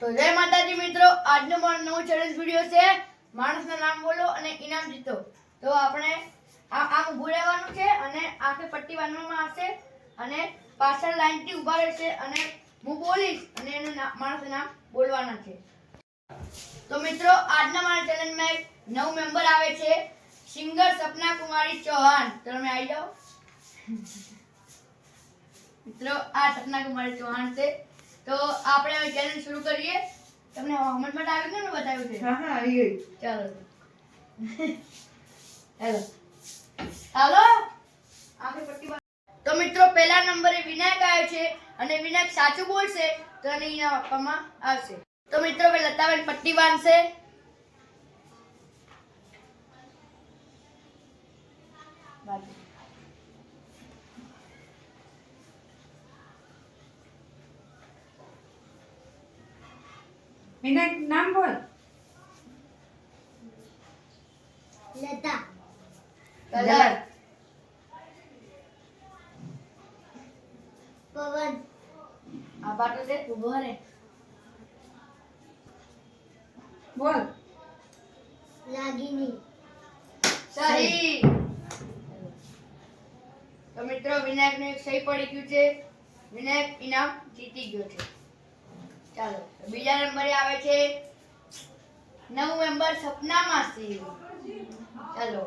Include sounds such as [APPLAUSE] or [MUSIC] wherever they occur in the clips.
તો જય માતાજી મિત્રો, આજનો મારો નવો ચેલેન્જ વીડિયો છે. માણસના નામ બોલો અને ઇનામ જીતો. તો આપણે આમ ઊભું રહેવાનું છે અને આખે પટ્ટી બાંધવામાં આવશે અને પાછળ લાઈનથી ઊભા રહેશે અને હું બોલીશ અને એનું માણસનું નામ બોલવાના છે. તો મિત્રો, આજના મારા ચેલેન્જમાં એક નવ મેમ્બર આવે છે, સિંગર સપના કુમારી ચૌહાણ. તમે આવી જાઓ. [LAUGHS] મિત્રો, આ સપના કુમારી ચૌહાણ છે. તો આપણે હવે ચેલેન્જ શરૂ કરીએ. તમને સમજમાં આવી ગયું ને બતાવ્યું છે. હા હા આવી ગઈ ચાલો. હેલો હાલો? આપણે પટ્ટી તો મિત્રો પહેલા નંબરે વિનાયક આવ્યો છે અને વિનાયક સાચું બોલશે તો એને ઇનામ આપવામાં આવશે. તો મિત્રો હવે લતાબેન પટ્ટી બાંધશે. બાંધો. વિનાયક નામ બોલ. લતા. કલર. પવન. આ બાટો છે ઊભો રે બોલ. લાગીની. સહી. તો મિત્રો વિનાયક ને સહી પડી ગયું છે. વિનાયક ઇનામ જીતી ગયો છે. ચાલો બીજા નંબરે આવે છે નવ મેમ્બર સપના માસી ચાલો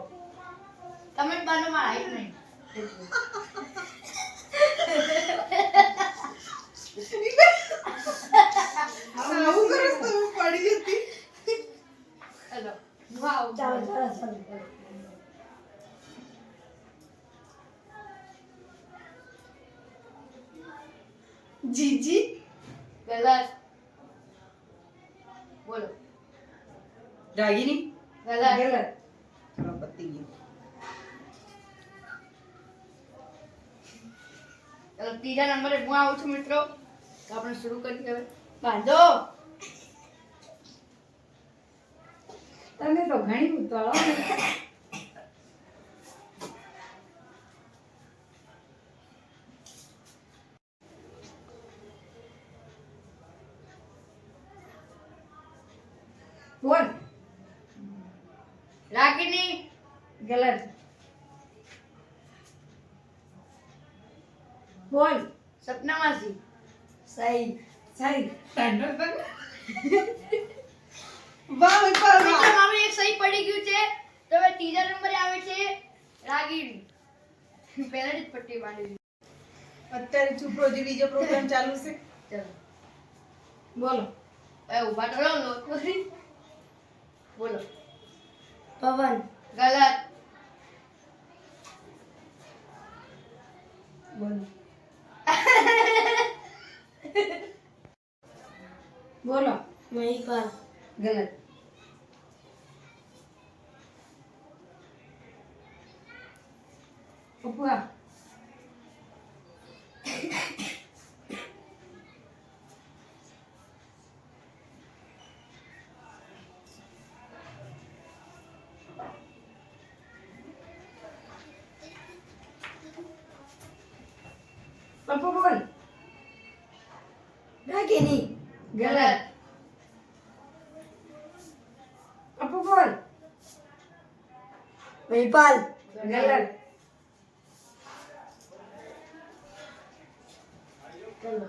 કમેન્ટ બાનો માં આવી નહીં જીજી? ગલત. રાગીની ગલત ગલત ચલો પતી ગયું. ચાલો ત્રીજા નંબરે હું આવું છું મિત્રો. તો આપણે શરૂ કરીએ હવે. બાંધો. તને તો ઘણી ઉતાળો બોલ. રાખીની ગલત બોલ સપનામાંથી. સહી સહી વાહ ઉપર વિક્રમ એક સહી પડી ગયું છે. તો હવે ત્રીજા નંબરે આવે છે રાગીણી. પહેલા જ પટ્ટી દીધી. અત્યારે છુપડો જે બીજો પ્રોગ્રામ ચાલુ છે. ચાલો. બોલો. એ ઊભા તો બોલો. પવન. ગલત. [LAUGHS] બોલો. ગલત. પપ્પા પપ્પા બોલ રાગીણી ગલત પપ્પુ બોલ મહિપાલ ગલત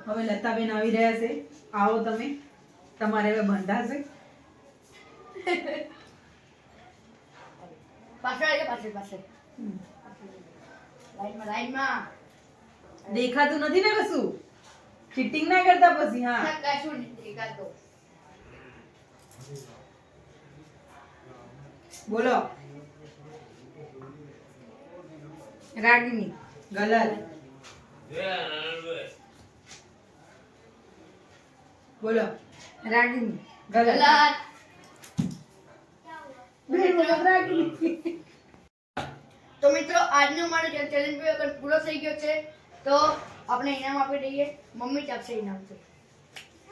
હવે લતાબેન આવી રહ્યા છે. આવો તમે. તમારે હવે બંધાશે. પાછળ પાછળ પાછળ. લાઈનમાં લાઈનમાં. દેખાતું નથી ને કશું? ચીટિંગ ના કરતા પછી હા. કશું દેખાતો. બોલો. રાગિની ગલલ બોલો. રાગિની રાગિની તો મિત્રો આજનો મારો ચેલેન્જ પૂરો થઈ ગયો છે. તો આપણે ઇનામ આપી દઈએ. મમ્મી જ આપશે ઇનામ છે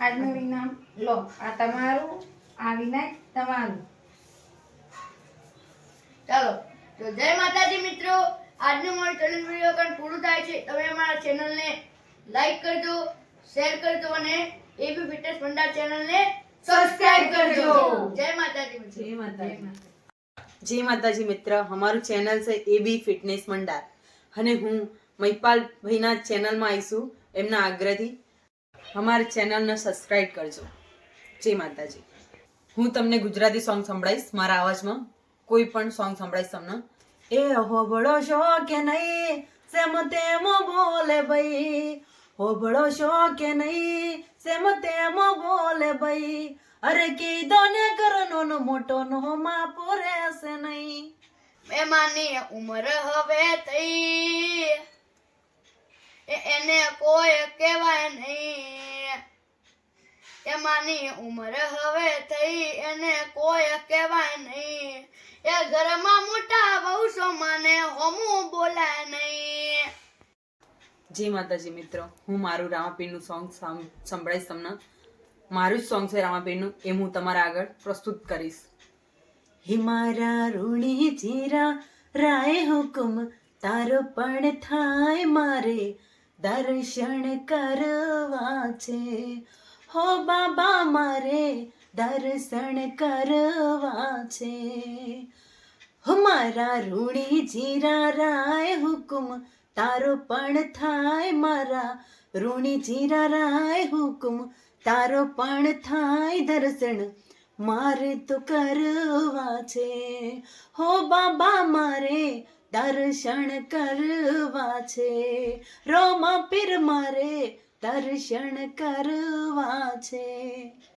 આજનું ઇનામ. લો આ તમારું આ વિનાયક તમારું. ચાલો તો જય માતાજી મિત્રો. આજનું મારું ચેનલ વીડિયો કારણ પૂરું થાય છે. તમે અમારા ચેનલને લાઈક કરજો શેર કરજો અને એબી ફિટનેસ ભંડાર ચેનલને સબસ્ક્રાઇબ કરજો. જય માતાજી મિત્રો. જય માતાજી. જય માતાજી. મિત્ર. અમારું ચેનલ છે એબી ફિટનેસ મંડાર અને હું મહિપાલ ભાઈના ચેનલમાં આવીશું એમના આગ્રહથી. અમારી ચેનલને સબસ્ક્રાઇબ કરજો. જય માતાજી. હું તમને ગુજરાતી સોંગ સંભળાઈશ મારા અવાજમાં. કોઈ પણ સોંગ સંભળાઈશ તમને. એ હોબળો છો કે નહીં? સેમ તેમ બોલે ભાઈ. હોબળો છો કે નહીં? સેમ તેમ બોલે ભાઈ. અરે કીધો ને કરનો નો મોટો નો માપો રહેશે નહીં. મહેમાનની ઉંમર હવે થઈ. એને કોઈ કહેવાય નહીં. એમાંની ઉંમર હવે થઈ એને કોઈ કહેવાય નહીં. એ ઘરમાં મોટા બહુ સમાને હોમું બોલાય નહીં. જય માતાજી મિત્રો, હું મારું રામાપીરનું સોંગ સંભળાઈશ તમને. મારું જ સોંગ છે રામાપીરનું, એ હું તમારા આગળ પ્રસ્તુત કરીશ. હિમારા રૂણી જીરા, રાય હુકુમ તારો પણ થાય મારે. દર્શન કરવા છે હો બાબા, મારે દર્શન કરવા છે મારા રૂણી જીરા રાય હુકુમ, તારો પણ થાય મારા રૂણી જીરા રાય હુકુમ, તારો પણ થાય દર્શન, મારે તો કરવા છે હો બાબા, મારે દર્શન કરવા છે. રોમા પીર મારે દર્શન કરવા છે.